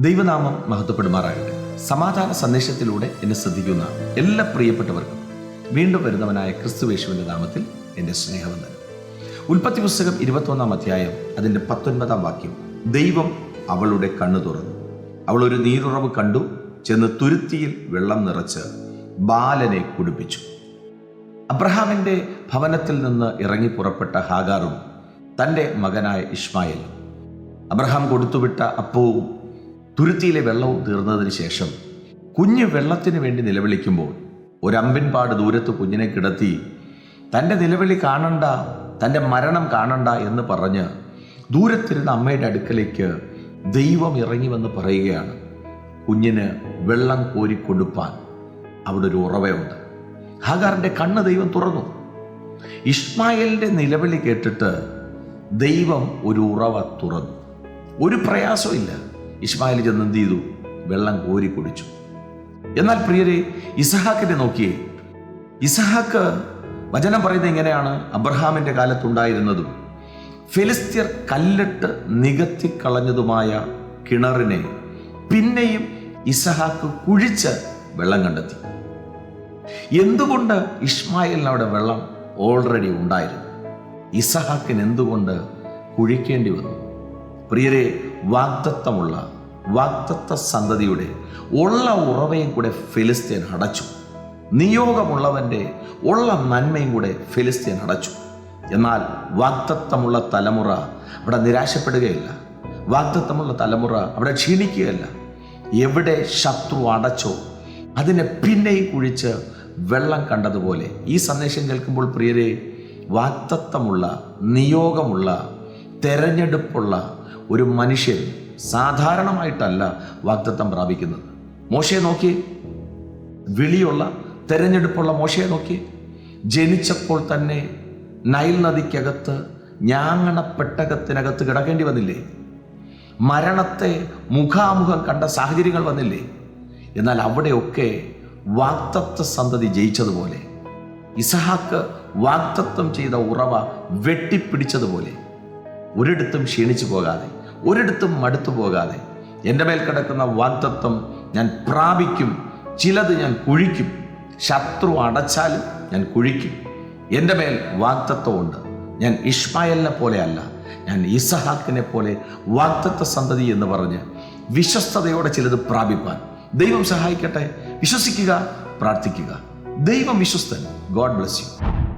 ദൈവനാമം മഹത്വപ്പെടുമാറാകട്ടെ. സമാധാന സന്ദേശത്തിലൂടെ എന്നെ ശ്രദ്ധിക്കുന്ന എല്ലാ പ്രിയപ്പെട്ടവർക്കും വീണ്ടും വരുന്നവനായ ക്രിസ്തുവേശുവിന്റെ നാമത്തിൽ എന്റെ സ്നേഹവന്ദനം. ഉൽപ്പത്തി പുസ്തകം ഇരുപത്തൊന്നാം അധ്യായം അതിന്റെ പത്തൊൻപതാം വാക്യം ദൈവം അവളുടെ കണ്ണു തുറന്നു. അവൾ ഒരു നീരുറവ് കണ്ടു ചെന്ന് തുരുത്തിയിൽ വെള്ളം നിറച്ച് ബാലനെ കുടിപ്പിച്ചു. അബ്രഹാമിന്റെ ഭവനത്തിൽ നിന്ന് ഇറങ്ങി പുറപ്പെട്ട ഹാഗാറും തന്റെ മകനായ ഇഷ്മായേലും അബ്രഹാം കൊടുത്തുവിട്ട അപ്പവും തുരുത്തിയിലെ വെള്ളവും തീർന്നതിന് ശേഷം കുഞ്ഞ് വെള്ളത്തിന് വേണ്ടി നിലവിളിക്കുമ്പോൾ ഒരമ്പിൻപാട് ദൂരത്ത് കുഞ്ഞിനെ കിടത്തി തന്റെ നിലവിളി കാണണ്ട തന്റെ മരണം കാണണ്ട എന്ന് പറഞ്ഞ് ദൂരത്തിരുന്ന അമ്മയുടെ അടുക്കലേക്ക് ദൈവം ഇറങ്ങി വന്ന് പറയുകയാണ്. കുഞ്ഞിന് വെള്ളം കോരിക്കൊടുപ്പാൻ അവിടെ ഒരു ഉറവയുണ്ട്. ഹാഗാറിന്റെ കണ്ണ് ദൈവം തുറന്നു. ഇഷ്മായേലിന്റെ നിലവിളി കേട്ടിട്ട് ദൈവം ഒരു ഉറവ തുറന്നു. ഒരു പ്രയാസമില്ല ഇസ്മായിൽ ചെന്ന് എന്ത് ചെയ്തു? വെള്ളം കോരി കുടിച്ചു. എന്നാൽ പ്രിയരെ ഇസഹാക്കിനെ നോക്കിയേ. ഇസഹാക്ക് വചനം പറയുന്നത് എങ്ങനെയാണ്? അബ്രഹാമിന്റെ കാലത്തുണ്ടായിരുന്നതും ഫിലിസ്തീർ കല്ലിട്ട് നികത്തി കളഞ്ഞതുമായ കിണറിനെ പിന്നെയും ഇസഹാക്ക് കുഴിച്ച് വെള്ളം കണ്ടെത്തി. എന്തുകൊണ്ട് ഇസ്മായിലിന് അവിടെ വെള്ളം ഓൾറെഡി ഉണ്ടായിരുന്നു? ഇസഹാക്കിന് എന്തുകൊണ്ട് കുഴിക്കേണ്ടി വന്നു? പ്രിയരെ വാഗ്ദത്തമുള്ള വാഗ്ദത്ത സന്തതിയുടെ ഉള്ള ഉറവയും കൂടെ ഫിലിസ്തീൻ അടച്ചു. നിയോഗമുള്ളവന്റെ ഉള്ള നന്മയും കൂടെ ഫിലിസ്തീൻ അടച്ചു. എന്നാൽ വാഗ്ദത്തമുള്ള തലമുറ അവിടെ നിരാശപ്പെടുകയില്ല. വാഗ്ദത്തമുള്ള തലമുറ അവിടെ ക്ഷീണിക്കുകയല്ല. എവിടെ ശത്രു അടച്ചോ അതിനെ പിന്നെയും കുഴിച്ച് വെള്ളം കണ്ടതുപോലെ. ഈ സന്ദേശം കേൾക്കുമ്പോൾ പ്രിയരെ വാഗ്ദത്തമുള്ള നിയോഗമുള്ള തെരഞ്ഞെടുപ്പുള്ള ഒരു മനുഷ്യൻ സാധാരണമായിട്ടല്ല വാഗ്ദത്തം പ്രാപിക്കുന്നത്. മോശയെ നോക്കി. വിളിയുള്ള തെരഞ്ഞെടുപ്പുള്ള മോശയെ നോക്കി. ജനിച്ചപ്പോൾ തന്നെ നൈൽ നദിക്കകത്ത് ഞാങ്ങണ പെട്ടകത്തിനകത്ത് കിടക്കേണ്ടി വന്നില്ലേ? മരണത്തെ മുഖാമുഖം കണ്ട സാഹചര്യങ്ങൾ വന്നില്ലേ? എന്നാൽ അവിടെയൊക്കെ വാക്തത്വ സന്തതി ജയിച്ചതുപോലെ ഇസഹാക്ക് വാക്തത്വം ചെയ്ത ഉറവ വെട്ടിപ്പിടിച്ചതുപോലെ ഒരിടത്തും ക്ഷീണിച്ചു പോകാതെ ഒരിടത്തും മടുത്തു പോകാതെ എന്റെ മേൽ കിടക്കുന്ന വാഗ്ദത്വം ഞാൻ പ്രാപിക്കും ചിലത് ഞാൻ കുഴിക്കും ശത്രു അടച്ചാലും ഞാൻ കുഴിക്കും. എന്റെ മേൽ വാഗ്ദത്വമുണ്ട് ഞാൻ ഇഷ്മായലിനെ പോലെയല്ല ഞാൻ ഇസഹാക്കിനെ പോലെ വാഗ്ദത്വ സന്തതി എന്ന് പറഞ്ഞ് വിശ്വസ്തയോടെ ചിലത് പ്രാപിപ്പാൻ. ദൈവം സഹായിക്കട്ടെ. വിശ്വസിക്കുക പ്രാർത്ഥിക്കുക. ദൈവം വിശ്വസ്തൻ. God bless you.